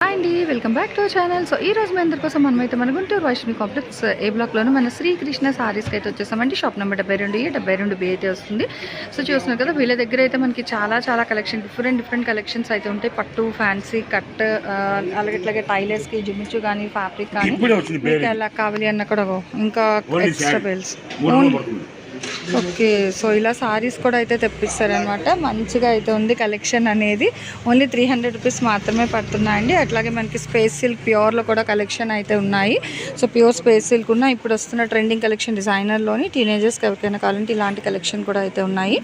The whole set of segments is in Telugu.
అండి welcome back to our channel. So ఈ రోజు మీ అందరి కోసం మనమైతే మన గుంటూరు వైష్ణవి కాంప్లెక్స్ ఏ బ్లాక్లోనూ మన శ్రీకృష్ణ సారీస్కి అయితే వచ్చేసామండి. షాప్ నెంబర్ డెబ్బై రెండు ఏ డెబ్బై రెండు బి అయితే వస్తుంది. సో చూస్తున్నారు కదా వీళ్ళ దగ్గర అయితే మనకి చాలా చాలా కలెక్షన్ డిఫరెంట్ డిఫరెంట్ కలెక్షన్స్ అయితే ఉంటాయి. పట్టు ఫ్యాన్సీ కట్ అలాగే ఇట్లాగే టైలర్స్కి జుమిచ్చు కానీ ఫ్యాబ్రిక్ కానీ మీకు ఎలా కావాలి అన్న కూడా ఇంకా ఎక్స్ట్రా. బిల్స్ ఓకే సో ఇలా సారీస్ కూడా అయితే తెప్పిస్తారనమాట మంచిగా అయితే ఉంది కలెక్షన్ అనేది. ఓన్లీ త్రీ హండ్రెడ్ రూపీస్ మాత్రమే పడుతున్నాయండి. అట్లాగే మనకి స్పేస్ సిల్క్ ప్యూర్లో కూడా కలెక్షన్ అయితే ఉన్నాయి. సో ప్యూర్ స్పేస్ సిల్క్ ఉన్న ఇప్పుడు వస్తున్న ట్రెండింగ్ కలెక్షన్ డిజైనర్లోని టీనేజర్స్కి ఎవరికైనా కావాలంటే ఇలాంటి కలెక్షన్ కూడా అయితే ఉన్నాయి.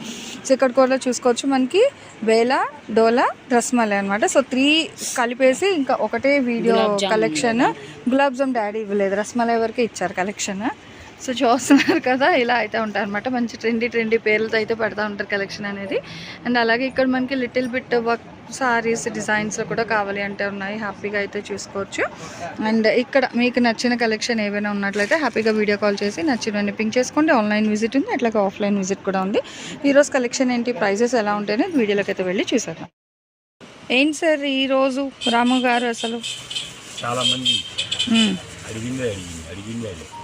సో ఇక్కడ కూడా చూసుకోవచ్చు మనకి వేలా డోలా రస్మలై అనమాట సో త్రీ కలిపేసి ఇంకా ఒకటే video collection gulab jam daddy ఇవ్వలేదు. రస్మలై వరకే ఇచ్చారు కలెక్షన్ సో చూస్తున్నారు కదా ఇలా అయితే ఉంటారు అనమాట మంచి ట్రెండీ ట్రెండీ పేర్లతో అయితే పెడతా ఉంటారు కలెక్షన్ అనేది. అండ్ అలాగే ఇక్కడ మనకి లిటిల్ బిట్ వర్క్ సారీస్ డిజైన్స్లో కూడా కావాలి అంటే ఉన్నాయి. హ్యాపీగా అయితే చూసుకోవచ్చు. అండ్ ఇక్కడ మీకు నచ్చిన కలెక్షన్ ఏవైనా ఉన్నట్లయితే హ్యాపీగా వీడియో కాల్ చేసి నచ్చినవన్నీ పింక్ చేసుకోండి. ఆన్లైన్ విజిట్ ఉంది అట్లాగే ఆఫ్లైన్ విజిట్ కూడా ఉంది. ఈరోజు కలెక్షన్ ఏంటి ప్రైజెస్ ఎలా ఉంటాయని వీడియోలోకి అయితే వెళ్ళి చూసేద్దాం. ఏంటి సార్ ఈరోజు రాము గారు అసలు? చాలా మంది అడిగింది.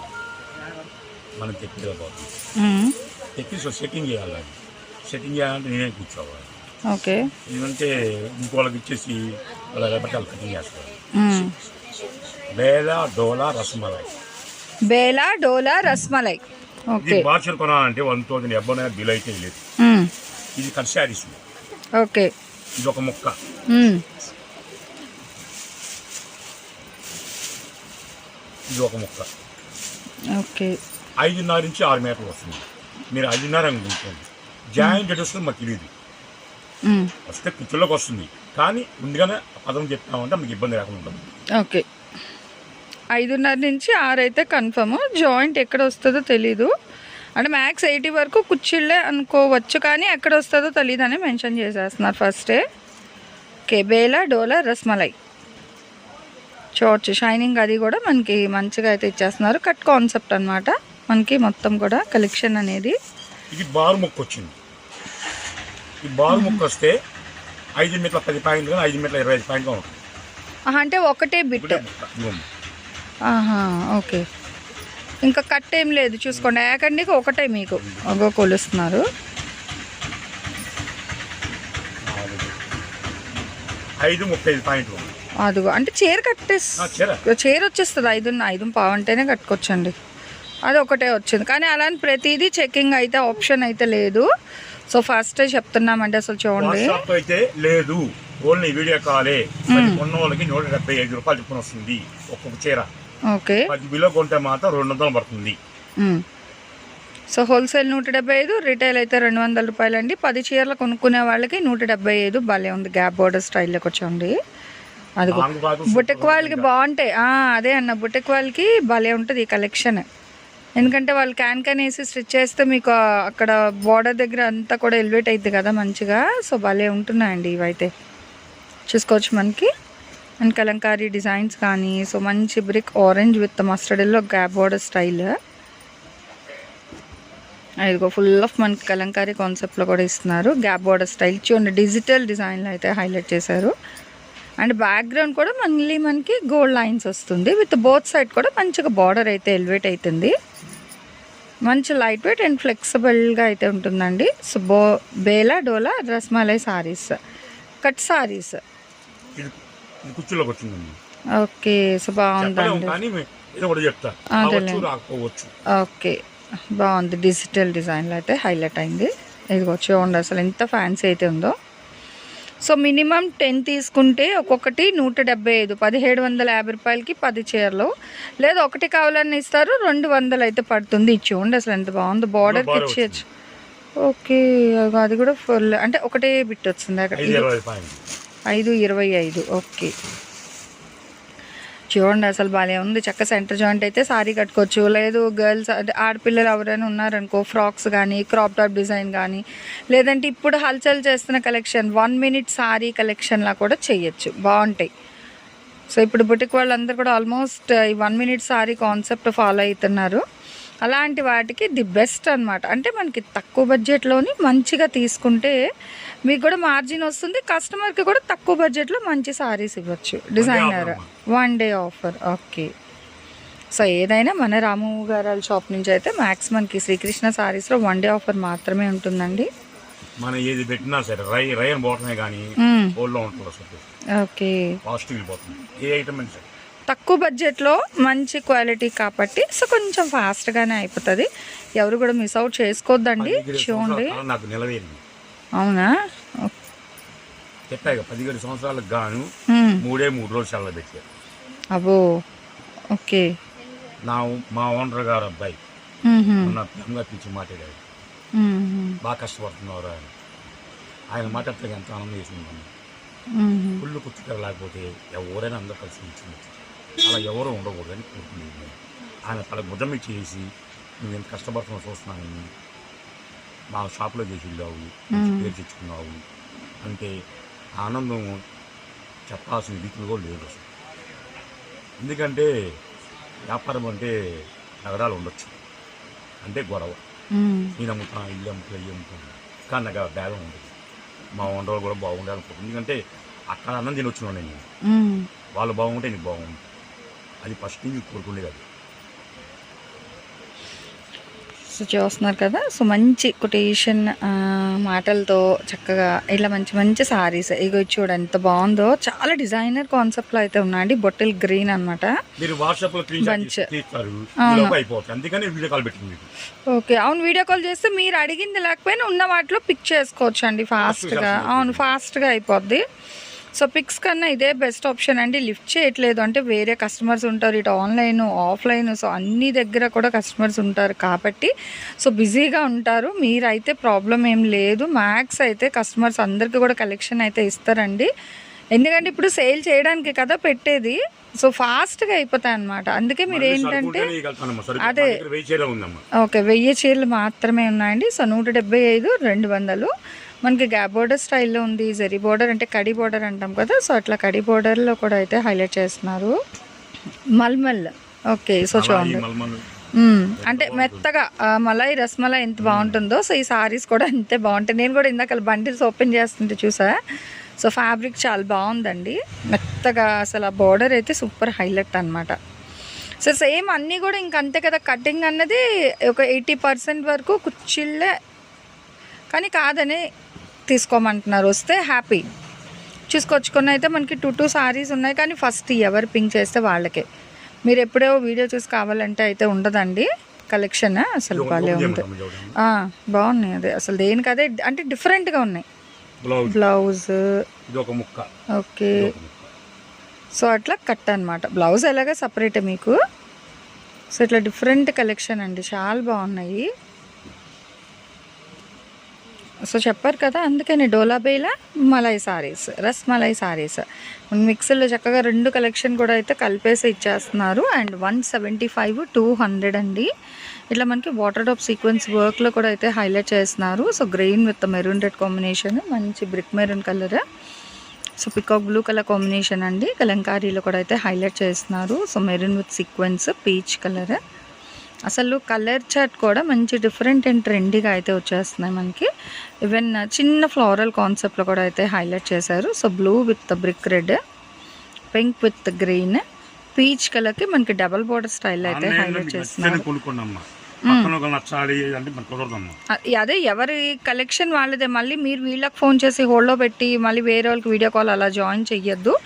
మనం మ్మ్. తెప్పి సో సెట్టింగ్ చేయాలి సెట్టింగ్ చేయాలంటే నేనే కూర్చోవాలి. ఓకే. ఎందుకంటే ఇంకోళ్ళకి ఇచ్చేసి వాళ్ళ రేపటి కటింగ్ చేస్తారు. బేల డోలా రసమలై. బేలా డోలా రస్మలై. ఓకే. బాక్సర్ కొనాలంటే వన్ థౌసండ్ ఎబ్బన బిల్ అయితే లేదు. ఇది కట్ శారీస్. ఓకే. ఇది ఒక ముక్క. ఇది ఒక ముక్క. ఓకే. ఐదున్నర నుంచి ఆరు మీటర్లు వస్తుంది. మీరు ఐదున్నర అనుకుంటుంది జాయింట్ వస్తుంది మాకు తెలియదు. వస్తే కుర్చీలోకి వస్తుంది. కానీ ముందుగానే పదం చెప్తామంటే మీకు ఇబ్బంది లేకుండా ఉంటుంది. ఓకే. ఐదున్నర నుంచి ఆరు అయితే కన్ఫర్మ్. జాయింట్ ఎక్కడ వస్తుందో తెలీదు. అంటే మ్యాక్స్ ఎయిటీ వరకు కుర్చీళ్ళే అనుకోవచ్చు కానీ ఎక్కడ వస్తుందో తెలియదు అని మెన్షన్ చేసేస్తున్నారు ఫస్టే. ఓకే బేలా డోలా రస్మలై. చూడొచ్చు షైనింగ్ అది కూడా మనకి మంచిగా అయితే ఇచ్చేస్తున్నారు. కట్ కాన్సెప్ట్ అన్నమాట. మనకి మొత్తం కూడా కలెక్షన్ అనేది. ఇది బారు ముక్క వచ్చింది. ఈ బారు ముక్క వస్తే ఐదు మీటర్ల పది పాయింట్లు కానీ ఐదు మీటర్ల ఇరవై ఐదు పాయింట్లు ఉంటుంది. అంటే ఒకటే బిట్. ఓకే. ఇంకా కట్ ఏం లేదు. చూసుకోండి. ఏకండికి ఒకటే మీకు. ఒక కొలుస్తున్నారు. ఐదు ముప్పై ఐదు పాయింట్లు. అదిగో అంటే చీర కట్టేస్ చీర. వచ్చేస్తుంది ఐదు ఐదు పావు అంటేనే కట్టుకోవచ్చండి. అది ఒకటే వచ్చింది. కానీ అలాని ప్రతిదీ చెకింగ్ అయితే ఆప్షన్ అయితే లేదు. సో ఫస్ట్ చెప్తున్నామండి అసలు చూడండి. అయితే లేదు. ఓన్లీ వీడియో కాలే. కొన్న వాళ్ళకి నూట డెబ్బై ఐదు రూపాయలు చొప్పున వస్తుంది ఒక్కొక్క చీర. ఓకే. పది బిలో కొంటే మాత్రం రెండు వందలు పడుతుంది. సో హోల్సేల్ నూట డెబ్బై ఐదు రిటైల్ అయితే రెండు వందల రూపాయలు అండి పది చీరలు కొనుక్కునే వాళ్ళకి నూట డెబ్బై ఐదు. భలే ఉంది గ్యాప్ బోర్డర్ స్టైల్లోకి వచ్చండి బాగు బుటెక్ వాళ్ళకి బాగుంటాయి. అదే అన్న బుటెక్ వాళ్ళకి భలే ఉంటుంది ఈ కలెక్షన్ ఎందుకంటే వాళ్ళు క్యాన్ క్యాన్ వేసి స్టిచ్ చేస్తే మీకు అక్కడ బార్డర్ దగ్గర అంతా కూడా ఎలివేట్ అవుతుంది కదా మంచిగా. సో భలే ఉంటున్నాయండి ఇవైతే. చూసుకోవచ్చు మనకి. అండ్ కలంకారీ డిజైన్స్ కానీ సో మంచి brick orange with mustard yellow gap border style ఇదిగో ఫుల్ ఆఫ్ మనకి కలంకారీ కాన్సెప్ట్లో కూడా ఇస్తున్నారు. గ్యాప్ బార్డర్ స్టైల్ చూడండి డిజిటల్ డిజైన్లో అయితే హైలైట్ చేశారు. అండ్ బ్యాక్గ్రౌండ్ కూడా మళ్ళీ మనకి గోల్డ్ లైన్స్ వస్తుంది. విత్ బోత్ సైడ్ కూడా మంచిగా బార్డర్ అయితే ఎలివేట్ అవుతుంది మంచి లైట్ వెయిట్ అండ్ ఫ్లెక్సిబుల్గా అయితే ఉంటుందండి. సో బో bela dola rasmalai sarees. Cut sarees. ఇది ఇది ఓకే సో బాగుందండి. ఓకే బాగుంది. డిజిటల్ డిజైన్లో అయితే హైలైట్ అయింది. ఇదిగో చూడండి అసలు ఎంత ఫ్యాన్సీ అయితే ఉందో. సో మినిమం టెన్ తీసుకుంటే ఒక్కొక్కటి నూట డెబ్బై ఐదు పదిహేడు వందల యాభై రూపాయలకి పది చీరలు. లేదా ఒకటి కావాలని ఇస్తారు రెండు వందలు అయితే పడుతుంది ఇది చూడండి అసలు ఎంత బాగుంది. బార్డర్కి ఇచ్చేయచ్చు. ఓకే అది కూడా ఫుల్ అంటే ఒకటే బిట్ వచ్చింది. అక్కడ ఐదు ఇరవై ఐదు ఓకే. చూడండి అసలు భలే ఉంది. చక్క సెంటర్ జాయింట్ అయితే సారీ కట్టుకోవచ్చు. లేదు గర్ల్స్ అంటే ఆడపిల్లలు ఎవరైనా ఉన్నారనుకో ఫ్రాక్స్ కానీ క్రాప్ టాప్ డిజైన్ కానీ లేదంటే ఇప్పుడు హల్చల్ చేస్తున్న కలెక్షన్ వన్ మినిట్ సారీ కలెక్షన్లా కూడా చేయొచ్చు బాగుంటాయి. సో ఇప్పుడు బుటిక్ వాళ్ళందరూ కూడా ఆల్మోస్ట్ ఈ one minute saree concept follow అవుతున్నారు అలాంటి వాటికి ది బెస్ట్ అన్నమాట. అంటే మనకి తక్కువ బడ్జెట్లోని మంచిగా తీసుకుంటే మీకు కూడా మార్జిన్ వస్తుంది. కస్టమర్కి కూడా తక్కువ బడ్జెట్లో మంచి సారీస్ ఇవ్వచ్చు. Designer. One day offer okay so ఏదైనా మన రాము గారి షాప్ నుంచి అయితే మ్యాక్స్ మనకి శ్రీకృష్ణ సారీస్లో వన్ డే ఆఫర్ మాత్రమే ఉంటుందండి. మనం ఏది పెట్టినా సరే రై రైన్ పోవటమే కానీ ఉంటుంది ఓకే ఏ ఐటమ్ సరే. తక్కువ బడ్జెట్లో మంచి క్వాలిటీ కాబట్టి సో కొంచెం ఫాస్ట్గానే అయిపోతుంది. ఎవరు కూడా మిస్ అవుట్ చేసుకోవద్దండి చూడండి నాకు నిలవేరింది. అవునా? చెప్పాక పదిహేడు సంవత్సరాలకు గాను మ్మ్. మూడే మూడు రోజులు చల్ల పెట్టారు. అబ్బో ఓకే నా మా ఓనర్ గారు అబ్బాయి మ్మ్హ. నా ప్రేమగా పిలిచి మాట్లాడాడు. బాగా కష్టపడుతున్నారు ఆయన ఆయన మాట్లాడితే ఎంత ఆనందం. మ్మ్హ. కుళ్ళు కుచ్చుకర లేకపోతే ఎవరైనా అందరూ కలిసి వచ్చింది అలా ఎవరు ఉండకూడదని కోరుకునేది. ఆయన తల భుజం ఇచ్చి చేసి నువ్వు ఎంత కష్టపడుతున్నావు చూస్తున్నాను మా షాప్లో చేసి వెళ్ళావు పేరు తెచ్చుకున్నావు అంటే ఆనందం చెప్పాల్సిన రీతిలో కూడా లేదు అసలు ఎందుకంటే వ్యాపారం అంటే నగరాలు ఉండొచ్చు. అంటే గొడవ. నేను అమ్ముతా ఇల్లు అమ్ముతా ఇల్లు అమ్ముతాను కానీ నాకు భేదం ఉండదు. మా వంటలు కూడా బాగుండాలనుకుంటున్నాను ఎందుకంటే అక్కడ అన్నం తినొచ్చిన నేను. వాళ్ళు బాగుంటే నీకు బాగుంది అది ఫస్ట్ నుంచి కోరుకునేది అది. సో చూస్తున్నారు కదా. సో మంచి కొటేషన్ మాటలతో చక్కగా ఇలా మంచి మంచి సారీస్. ఇగో చూడండి ఎంత బాగుందో. చాలా డిజైనర్ కాన్సెప్ట్లో అయితే ఉన్నాయండి. బొట్టెల్ గ్రీన్లో మీకు. ఓకే. అవును వీడియో కాల్ చేస్తే మీరు అడిగింది లేకపోయినా ఉన్న వాటిలో పిక్ చేసుకోవచ్చు అండి ఫాస్ట్గా. అవును ఫాస్ట్గా అయిపోద్ది. సో పిక్స్ కన్నా ఇదే బెస్ట్ ఆప్షన్ అండి. లిఫ్ట్ చేయట్లేదు. అంటే వేరే కస్టమర్స్ ఉంటారు. ఇటు ఆన్లైన్ ఆఫ్లైన్ సో అన్ని దగ్గర కూడా కస్టమర్స్ ఉంటారు కాబట్టి. సో బిజీగా ఉంటారు. మీరైతే ప్రాబ్లం ఏం లేదు. మ్యాక్స్ అయితే కస్టమర్స్ అందరికీ కూడా కలెక్షన్ అయితే ఇస్తారండి. ఎందుకంటే ఇప్పుడు సేల్ చేయడానికి కదా పెట్టేది. సో ఫాస్ట్గా అయిపోతాయి అనమాట అందుకే మీరు ఏంటంటే అదే. ఓకే వెయ్యి చీరలు మాత్రమే ఉన్నాయండి. సో నూట డెబ్బై ఐదు రెండు వందలు. మనకి గ్యాప్ బోర్డర్ స్టైల్లో ఉంది జరీ బోర్డర్ అంటే కడి బోర్డర్ అంటాం కదా సో అట్లా కడి బోర్డర్లో కూడా అయితే హైలైట్ చేస్తున్నారు. మల్మల్ ఓకే సో చూడండి. అంటే మెత్తగా మలై రస్మలై ఎంత బాగుంటుందో సో ఈ సారీస్ కూడా అంతే బాగుంటాయి. నేను కూడా ఇందాక బండిల్స్ ఓపెన్ చేస్తుంటే చూసా. సో ఫ్యాబ్రిక్ చాలా బాగుందండి. మెత్తగా అసలు ఆ బార్డర్ అయితే సూపర్ హైలైట్ అనమాట సో సేమ్ అన్నీ కూడా ఇంక అంతే కదా కటింగ్ అన్నది ఒక ఎయిటీ పర్సెంట్ వరకు కుర్చీళ్ళే కానీ కాదని తీసుకోమంటున్నారు. వస్తే హ్యాపీ. చూసుకొచ్చుకొని అయితే మనకి టూ టూ సారీస్ ఉన్నాయి. కానీ ఫస్ట్ ఎవరు పింక్ చేస్తే వాళ్ళకే. మీరు ఎప్పుడో వీడియో చూసి కావాలంటే అయితే ఉండదండి. కలెక్షన్ అసలు భలే ఉంది. బాగున్నాయి అదే. అసలు దేనికి అదే అంటే డిఫరెంట్గా ఉన్నాయి. బ్లౌజ్. ఓకే. సో అట్లా కట్ అనమాట బ్లౌజ్ ఎలాగా సపరేటే మీకు? సో ఇట్లా డిఫరెంట్ కలెక్షన్ అండి. చాలా బాగున్నాయి. సో చెప్పారు కదా అందుకని డోలాబేలా మలై సారీస్ రస్ మలై సారీస్. మిక్సీలో చక్కగా రెండు కలెక్షన్ కూడా అయితే కలిపేసి ఇచ్చేస్తున్నారు. And one seventy five two hundred అండి. ఇట్లా మనకి వాటర్ టాప్ సీక్వెన్స్ వర్క్లో కూడా అయితే హైలైట్ చేస్తున్నారు. So green with maroon red combination మంచి brick maroon colour. So peacock blue colour combination అండి. కలంకారీలో కూడా అయితే హైలైట్ చేస్తున్నారు. So maroon with sequence peach colour. అసలు కలర్ చాట్ కూడా మంచి డిఫరెంట్ అండ్ ట్రెండీగా అయితే వచ్చేస్తున్నాయి మనకి. ఈవెన్ చిన్న ఫ్లోరల్ కాన్సెప్ట్లో కూడా అయితే హైలైట్ చేశారు. So blue with brick red pink with green peach కలర్కి మనకి డబల్ బోర్డర్ స్టైల్ అయితే హైలైట్ చేస్తున్నారు. అ- అదే ఎవరి కలెక్షన్ వాళ్ళదే. మళ్ళీ మీరు వీళ్ళకి ఫోన్ చేసి హోల్డ్లో పెట్టి మళ్ళీ వేరే వాళ్ళకి వీడియో కాల్ అలా జాయిన్ చెయ్యొద్దు.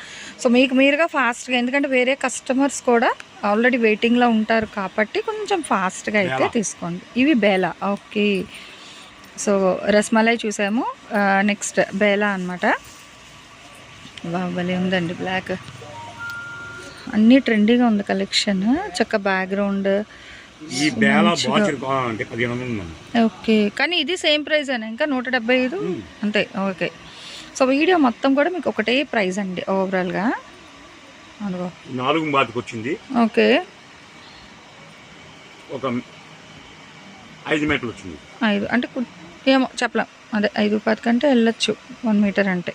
సో మీకు మీరుగా ఫాస్ట్గా ఎందుకంటే వేరే కస్టమర్స్ కూడా ఆల్రెడీ వెయిటింగ్లో ఉంటారు కాబట్టి కొంచెం ఫాస్ట్గా అయితే. తీసుకోండి. ఇవి బేలా ఓకే. సో రస్మలై చూసాము. నెక్స్ట్ బేలా అనమాట భలే ఉందండి బ్లాక్ అన్నీ ట్రెండీగా ఉంది కలెక్షన్ చక్క బ్యాక్గ్రౌండ్ ఓకే. కానీ ఇది సేమ్ ప్రైస్ అయినా ఇంకా నూట డెబ్బై ఐదు? అంతే ఓకే. సో వీడియో మొత్తం కూడా మీకు ఒకటే ప్రైస్ అండి ఓవరాల్గా నాలుగు బాతికి వచ్చింది ఓకే. ఒక ఐదు మీటర్లు వచ్చింది ఐదు. అంటే ఏమో చెప్పలేం. అదే ఐదు పది కంటే వెళ్ళొచ్చు. వన్ మీటర్ అంటే.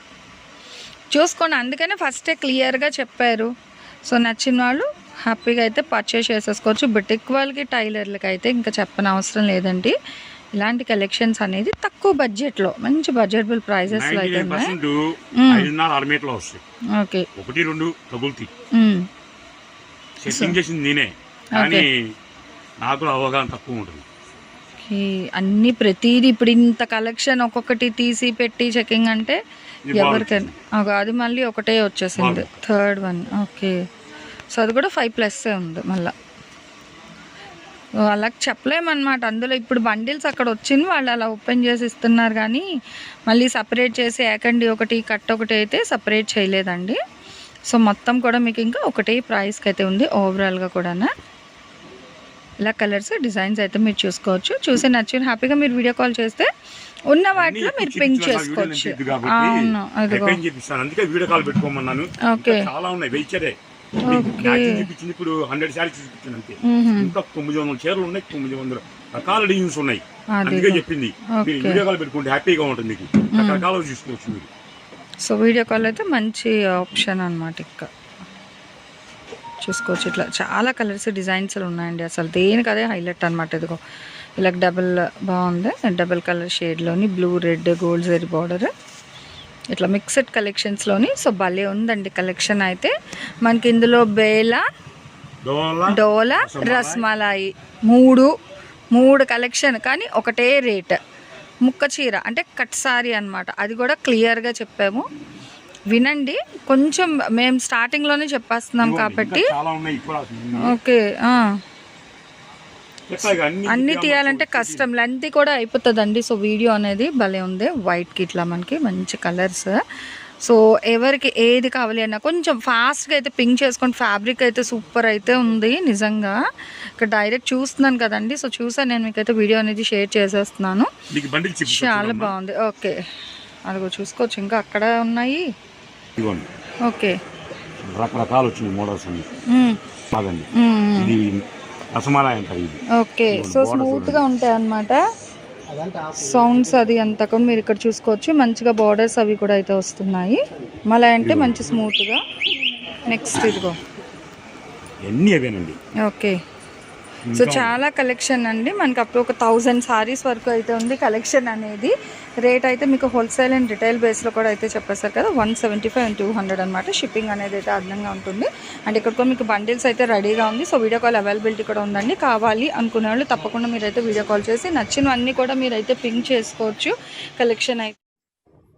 చూసుకోండి. అందుకనే ఫస్టే క్లియర్గా చెప్పారు. సో నచ్చిన వాళ్ళు హ్యాపీగా అయితే పర్చేస్ చేసేసుకోవచ్చు. బుటిక్ వాళ్ళకి టైలర్లకి అయితే ఇంకా చెప్పని అవసరం లేదండి. ఇలాంటి కలెక్షన్స్ అనేది తక్కువ బడ్జెట్లో మంచి బడ్జెటబుల్ ఓకే. ఒకటి రెండు తగులుతాయి. సెట్టింగ్ చేసింది నేనే. కానీ నాకు కూడా అవగాహన తక్కువ ఉంటుంది. ఓకే. అన్ని ప్రతిదీ ఇప్పుడు ఇంత కలెక్షన్ ఒక్కొక్కటి తీసి పెట్టి చెకింగ్ అంటే ఎవరికైనా. అది మళ్ళీ ఒకటే వచ్చేసింది. Third one okay. సో అది కూడా ఫైవ్ ప్లస్ ఉంది మళ్ళా. అలా చెప్పలేమన్నమాట. అందులో ఇప్పుడు బండిల్స్ అక్కడ వచ్చింది వాళ్ళు అలా ఓపెన్ చేసి ఇస్తున్నారు కానీ మళ్ళీ సపరేట్ చేసి ఏకండి ఒకటి కట్ ఒకటి అయితే సపరేట్ చేయలేదండి. సో మొత్తం కూడా మీకు ఇంకా ఒకటే ప్రైస్కి అయితే ఉంది ఓవరాల్గా కూడా ఇలా కలర్స్ డిజైన్స్ అయితే మీరు చూసుకోవచ్చు. చూసి నచ్చిన హ్యాపీగా మీరు వీడియో కాల్ చేస్తే ఉన్న వాటిలో మీరు పింక్ చేసుకోవచ్చు. అవును అదిగో. రిపేర్ చేపిస్తాను అందుకే వీడియో కాల్ పెట్టుకోమన్నాను. ఓకే. చాలా ఉన్నాయి. చూపించింది. ఇప్పుడు హండ్రెడ్ శారీస్ చూపించాను అంతే. ఇంకా తొమ్మిది వందల చీరలు ఉన్నాయి తొమ్మిది వందల రకాల డిజైన్స్ ఉన్నాయి. అందుకే చెప్పింది. మీరు వీడియో కాల్ పెట్టుకుంటే హ్యాపీగా ఉంటుంది మీకు. రకరకాలు చూసుకోవచ్చు మీరు. సో వీడియో కాల్ అయితే మంచి ఆప్షన్ అనమాట ఇంకా చూసుకోవచ్చు ఇట్లా. చాలా కలర్స్ డిజైన్స్ ఉన్నాయండి అసలు. దేనికి అదే హైలైట్ అనమాట ఇదిగో. ఇలా డబుల్ బాగుంది. Double colour షేడ్లోని blue red gold zari border. ఇట్లా మిక్స్డ్ కలెక్షన్స్లోని సో భలే ఉందండి కలెక్షన్ అయితే. మనకి ఇందులో బేలా డోలా రస్మలాయి మూడు మూడు కలెక్షన్ కానీ ఒకటే రేట్ ముక్క చీర అంటే కట్ సారీ అనమాట అది కూడా క్లియర్గా చెప్పాము. వినండి కొంచెం మేము స్టార్టింగ్లోనే చెప్పేస్తున్నాం కాబట్టి. ఓకే అన్ని అన్ని తీయాలి తీయాలంటే కష్టం. లెంత్ కూడా అయిపోతుందండి. సో వీడియో అనేది భలే ఉంది. వైట్కి ఇట్లా మనకి మంచి కలర్స్ సో ఎవరికి ఏది కావాలి అన్నా కొంచెం ఫాస్ట్గా అయితే పింక్ చేసుకోండి. ఫ్యాబ్రిక్ అయితే సూపర్ అయితే ఉంది నిజంగా. ఇక్కడ డైరెక్ట్ చూస్తున్నాను కదండి. సో చూసాను నేను మీకైతే వీడియో అనేది షేర్ చేసేస్తున్నాను. చాలా బాగుంది. ఓకే అదిగో చూసుకోవచ్చు. ఇంకా అక్కడ ఉన్నాయి. ఓకే రకరకాలు వచ్చినాయి మోడల్స్ అన్ని. రసమాలయ అంటారు ఇది. ఓకే సో స్మూత్గా ఉంటాయి అన్నమాట సౌండ్స్ అది అంతా కూడా మీరు ఇక్కడ చూసుకోవచ్చు. మంచిగా బార్డర్స్ అవి కూడా అయితే వస్తున్నాయి. మళ్ళీ అంటే మంచి స్మూత్గా నెక్స్ట్ ఇదిగో. అవేనండి? ఓకే. సో చాలా కలెక్షన్ అండి. మనకి అప్పుడు ఒక థౌజండ్ సారీస్ వరకు అయితే ఉంది కలెక్షన్ అనేది. రేట్ అయితే మీకు హోల్సేల్ అండ్ రిటైల్ బేస్లో కూడా అయితే చెప్పేస్తారు కదా one seventy five and two hundred అనమాట షిప్పింగ్ అనేది అయితే అదనంగా ఉంటుంది. అండ్ ఇక్కడ కూడా మీకు బండిల్స్ అయితే రెడీగా ఉంది. సో వీడియో కాల్ అవైలబిలిటీ కూడా ఉందండి. కావాలి అనుకునే వాళ్ళు తప్పకుండా మీరైతే వీడియో కాల్ చేసి నచ్చినవన్నీ కూడా మీరైతే పింక్ చేసుకోవచ్చు. కలెక్షన్ అయితే